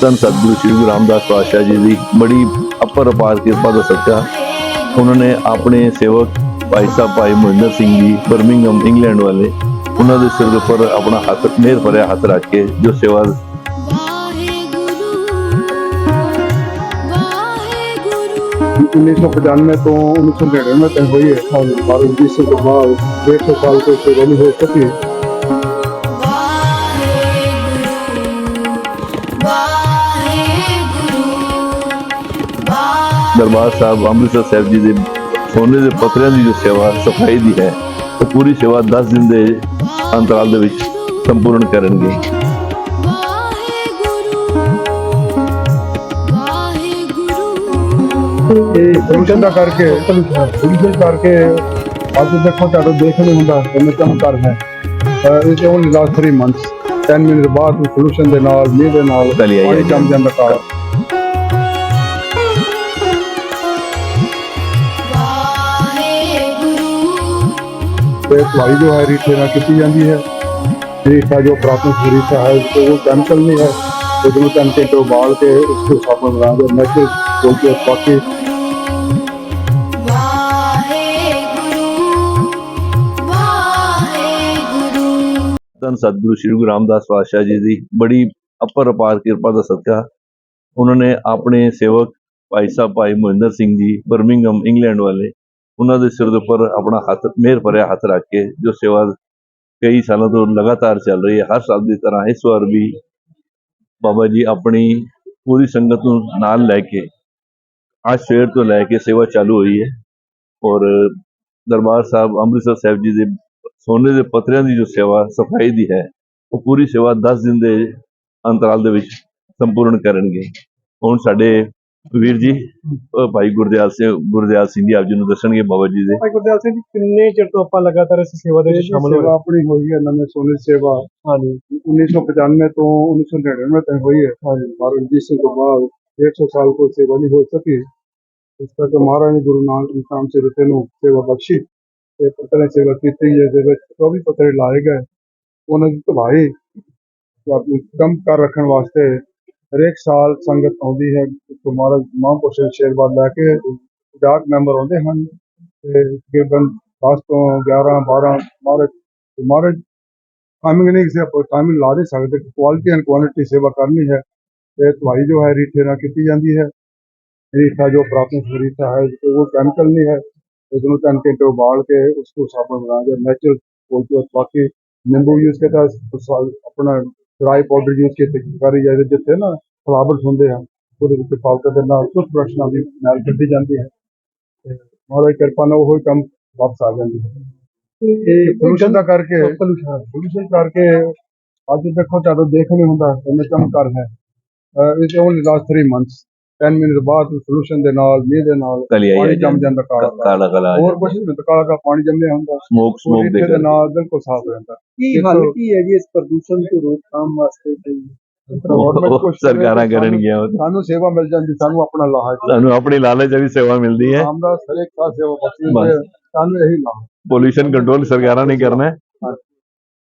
ਧੰਨ ਸਤਿਗੁਰੂ ਸ੍ਰੀ ਗੁਰੂ ਰਾਮਦਾਸ ਪਾਤਸ਼ਾਹ ਜੀ ਦੀ ਬੜੀ ਅਪਰ ਅਪਾਰ ਕਿਰਪਾ ਦਾ ਸਦਕਾ ਉਹਨਾਂ ਨੇ ਆਪਣੇ ਸੇਵਕ ਭਾਈ ਸਾਹਿਬ ਭਾਈ ਮਹਿੰਦਰ ਸਿੰਘ ਜੀ ਬਰਮਿੰਗਮ ਇੰਗਲੈਂਡ ਵਾਲੇ ਉਹਨਾਂ ਦੇ ਸਿਰ ਉੱਪਰ ਆਪਣਾ ਹੱਥ ਮਿਹਰ ਭਰਿਆ ਹੱਥ ਰੱਖ ਕੇ ਜੋ ਸੇਵਾ 1995 ਤੋਂ 1999 ਤੱਕ ਹੋਈ ਹੈ। ਸਾਨੂੰ ਬਾਰੂ ਜੀ ਸੇ ਤੋਂ ਬਾਅਦ 150 ਸਾਲ ਤੋਂ ਸੇਵਾ ਨਹੀਂ ਹੋ ਸਕੀ। ਦਰਬਾਰ ਸਾਹਿਬ ਅੰਮ੍ਰਿਤਸਰ ਸਾਹਿਬ ਜੀ ਦੇ ਸੋਨੇ ਦੇ ਪੱਤਰਿਆਂ ਦੀ ਜੋ ਸੇਵਾ ਸਫ਼ਾਈ ਦੀ ਹੈ ਉਹ ਪੂਰੀ ਸੇਵਾ 10 ਦਿਨ ਦੇ ਅੰਤਰਾਲ ਦੇ ਵਿੱਚ ਸੰਪੂਰਨ ਕਰਨਗੇ। ਇਹ ਦਾ ਕਰਕੇ ਫੰਕਸ਼ਨ ਕਰਕੇ ਅੱਜ ਦੇਖੋ ਤੁਹਾਨੂੰ ਦੇਖ ਨਹੀਂ ਹੁੰਦਾ ਕਿੰਨਾ ਚਮਕਾਰ ਹੈ। ਇਹ ਤੇ ਓਨਲੀ ਲਾਸਟ 3 ਮੰਥਸ 10 ਮਿੰਟ ਬਾਅਦ ਸੋਲੂਸ਼ਨ ਦੇ ਨਾਲ ਦੇ ਨਾਲ ਪਾਣੀ ਜੰਮ ਜਾਂਦਾ ਕਾਲਾ ਤੇ ਦਵਾਈ ਜੋ ਹੈ, ਰੀਠੇ ਨਾਲ ਕੀਤੀ ਜਾਂਦੀ ਹੈ। ਰੀਠਾ ਜੋ ਪ੍ਰਾਥਮਿਕ ਰੀਠਾ ਹੈ ਉਹ ਕੈਮੀਕਲ ਨਹੀਂ ਹੈ। ਇਹਨੂੰ ਤਿੰਨ ਘੰਟੇ ਉਬਾਲ ਕੇ ਉਸ ਨੂੰ ਸਾਬਣ ਬਣਾ ਕੇ ਨੈਚੁਰਲ ਕੋਲ ਕੇ ਬਾਕੀ ਧੰਨ ਸਤਿਗੁਰੂ ਸ੍ਰੀ ਗੁਰੂ ਰਾਮਦਾਸ ਪਾਤਸ਼ਾਹ ਜੀ ਦੀ ਬੜੀ ਅਪਰ ਅਪਾਰ ਕਿਰਪਾ ਦਾ ਸਦਕਾ। ਉਹਨਾਂ ਨੇ ਆਪਣੇ ਸੇਵਕ ਭਾਈ ਸਾਹਿਬ ਭਾਈ ਮਹਿੰਦਰ ਸਿੰਘ ਜੀ ਬਰਮਿੰਗਮ ਇੰਗਲੈਂਡ ਵਾਲੇ ਉਹਨਾਂ ਦੇ ਸਿਰ ਦੇ ਉੱਪਰ ਆਪਣਾ ਹੱਥ, ਮਿਹਰ ਭਰਿਆ ਹੱਥ ਰੱਖ ਕੇ, ਜੋ ਸੇਵਾ ਕਈ ਸਾਲਾਂ ਤੋਂ ਲਗਾਤਾਰ ਚੱਲ ਰਹੀ ਹੈ, ਹਰ ਸਾਲ ਦੀ ਤਰ੍ਹਾਂ ਇਸ ਵਾਰ ਵੀ ਬਾਬਾ ਜੀ ਆਪਣੀ ਪੂਰੀ ਸੰਗਤ ਨੂੰ ਨਾਲ ਲੈ ਕੇ, ਅੱਜ ਸਵੇਰ ਤੋਂ ਲੈ ਕੇ ਸੇਵਾ ਚਾਲੂ ਹੋਈ ਹੈ ਔਰ ਦਰਬਾਰ ਸਾਹਿਬ ਅੰਮ੍ਰਿਤਸਰ ਸਾਹਿਬ ਜੀ ਦੇ ਸੋਨੇ ਦੇ ਪੱਤਰਿਆਂ ਦੀ ਜੋ ਸੇਵਾ, ਸਫ਼ਾਈ ਦੀ ਹੈ, ਉਹ ਪੂਰੀ ਸੇਵਾ 10 ਦਿਨ ਦੇ ਅੰਤਰਾਲ ਦੇ ਵਿੱਚ ਸੰਪੂਰਨ ਕਰਨਗੇ। ਹੁਣ ਸਾਡੇ ਵੀਰ ਜੀ ਅਹ ਭਾਈ ਗੁਰਦਿਆਲ ਸਿੰਘ ਗੁਰਦਿਆਲ ਸਿੰਘ ਜੀ ਆਪ ਜੀ ਨੂੰ ਦੱਸਣਗੇ ਬਾਬਾ ਜੀ ਦੇ। ਭਾਈ ਗੁਰਦਿਆਲ ਸਿੰਘ ਜੀ ਕਿੰਨੇ ਚਿਰ ਤੋਂ ਆਪਾਂ ਲਗਾਤਾਰ ਇਸ ਸੇਵਾ ਦੇ ਵਿੱਚ ਸ਼ਾਮਲ ਹੋ ਸੇਵਾ ਆਪਣੀ ਹੋਈ ਹੈ ਨਵੇਂ ਸੋਨੇ ਸੇਵਾ। ਹਾਂਜੀ। 1995 ਤੋਂ 1999 ਤੱਕ ਹੋਈ ਹੈ। ਹਾਂਜੀ। ਬਾਰੂ ਜੀ ਸਿੰਘ ਤੋਂ ਬਾਅਦ 150 ਸਾਲ ਤੋਂ ਸੇਵਾ ਨਹੀਂ ਹੋ ਸਕੀ। ਇਸ ਕਰਕੇ ਮਹਾਰਾਜ ਨੇ ਗੁਰੂ ਨਾਨਕ ਨਾਮ ਸੇ ਰਤੇ ਨੂੰ ਸੇਵਾ ਬਖਸ਼ੀ ਤੇ ਪਤਲੇ ਸੇਵਾ ਕੀਤੀ ਜਿਹਦੇ ਵਿੱਚ 24 ਪਤਰੇ ਲਾਏ ਗਏ। ਉਹਨਾਂ ਦੀ ਧਵਾਈ ਆਪਣੀ ਕੰਮ ਕਰ ਰੱਖਣ ਵਾਸਤੇ ਹਰੇਕ ਸਾਲ ਸੰਗਤ ਆਉਂਦੀ ਹੈ ਮਹਾਰਾਜ ਮਹਾਂਪੁਰਸ਼ ਸ਼ੇਰਬਾਦ ਲੈ ਕੇ ਡਾਕ ਮੈਂਬਰ ਆਉਂਦੇ ਹਨ ਤੇ ਤਕਰੀਬਨ 10 ਤੋਂ 11 12 ਮਹਾਰਾਜ ਮਹਾਰਾਜ ਟਾਈਮਿੰਗ ਨਹੀਂ ਕਿਸੇ ਆਪਾਂ ਟਾਈਮਿੰਗ ਲਾ ਨਹੀਂ ਸਕਦੇ ਕੁਆਲਿਟੀ ਐਂਡ ਕੁਆਂਟੀਟੀ ਸੇਵਾ ਕਰਨੀ ਹੈ। ਤੇ ਦਵਾਈ ਜੋ ਹੈ, ਰੀਠੇ ਨਾਲ ਕੀਤੀ ਜਾਂਦੀ ਹੈ। ਰੀਠਾ ਜੋ ਪ੍ਰਾਥਮਿਕ ਰੀਠਾ ਹੈ, ਉਹ ਕੈਮੀਕਲ ਨਹੀਂ ਹੈ। ਇਸ ਨੂੰ ਤਿੰਨ ਘੰਟੇ ਉਬਾਲ ਕੇ ਉਸ ਨੂੰ ਸਾਬਣ ਬਣਾ ਕੇ ਨੈਚੁਰਲ ਕੋਲ ਤੋਂ ਬਾਕੀ ਨਿੰਬੂ ਯੂਜ਼ ਕੀਤਾ ਆਪਣਾ ਡਰਾਈ ਪਾਊਡਰ ਯੂਜ਼ ਕੀਤੀ ਕਰੀ ਜਾਂਦੇ ਜਿੱਥੇ ਨਾ ਫਲਾਵਰਸ ਹੁੰਦੇ ਆ ਉਹਦੇ ਵਿੱਚ ਪਾਊਡਰ ਦੇ ਨਾਲ ਬ੍ਰਸ਼ ਨਾਲ ਵੀ ਨਾਲ ਕੱਢੀ ਜਾਂਦੀ ਹੈ। ਤੇ ਮਹਾਰਾਜ ਦੀ ਕਿਰਪਾ ਨਾਲ ਉਹ ਕੰਮ ਵਾਪਸ ਆ ਜਾਂਦੀ ਹੈ ਇਹ ਪੋਲੂਸ਼ਨ ਦਾ ਕਰਕੇ ਪੋਲੂਸ਼ਨ ਕਰਕੇ ਅੱਜ ਦੇਖੋ ਤੁਹਾਨੂੰ ਦੇਖ ਨਹੀਂ ਹੁੰਦਾ ਕਿੰਨਾ ਚਮਕਾਰ ਹੈ। ਇਹ ਤੇ ਓਨਲੀ ਲਾਸਟ 3 ਮੰਥਸ 10 ਮਿੰਟ ਬਾਅਦ ਸੋਲੂਸ਼ਨ ਦੇ ਨਾਲ ਮੀਂਹ ਦੇ ਨਾਲ ਕਲੀ ਆਈ ਪਾਣੀ ਜੰਮ ਜਾਂਦਾ ਕਾਲਾ ਕਾਲਾ ਕਾਲਾ। ਹੋਰ ਕੁਝ ਨਹੀਂ ਕਾਲਾ ਦਾ ਪਾਣੀ ਜੰਮਿਆ ਹੁੰਦਾ। ਸਮੋਕ ਸਮੋਕ ਦੇ ਦੇ ਨਾਲ ਬਿਲਕੁਲ ਸਾਫ਼ ਹੋ ਜਾਂਦਾ। ਕੀ ਹੱਲ ਕੀ ਹੈ ਜੀ ਇਸ ਪ੍ਰਦੂਸ਼ਣ ਤੋਂ ਰੋਕਥਾਮ ਵਾਸਤੇ ਕਰੇ ਸਰਕਾਰਾਂ ਕਰਨਗੀਆਂ। ਸਾਨੂੰ ਸੇਵਾ ਮਿਲ ਜਾਂਦੀ ਸਾਨੂੰ ਆਪਣਾ ਲਾਹਾ ਸਾਨੂੰ ਆਪਣੀ ਲਾਲਚ ਵੀ ਸੇਵਾ ਮਿਲਦੀ ਹੈ। ਹਰੇਕ ਸੇਵਾ ਬਖਸ਼ੀ। ਸਾਨੂੰ ਇਹੀ ਲਾਹਾ। ਪੋਲੂਸ਼ਨ ਕੰਟਰੋਲ ਸਰਕਾਰਾਂ ਨੇ ਕਰਨਾ ਹੈ।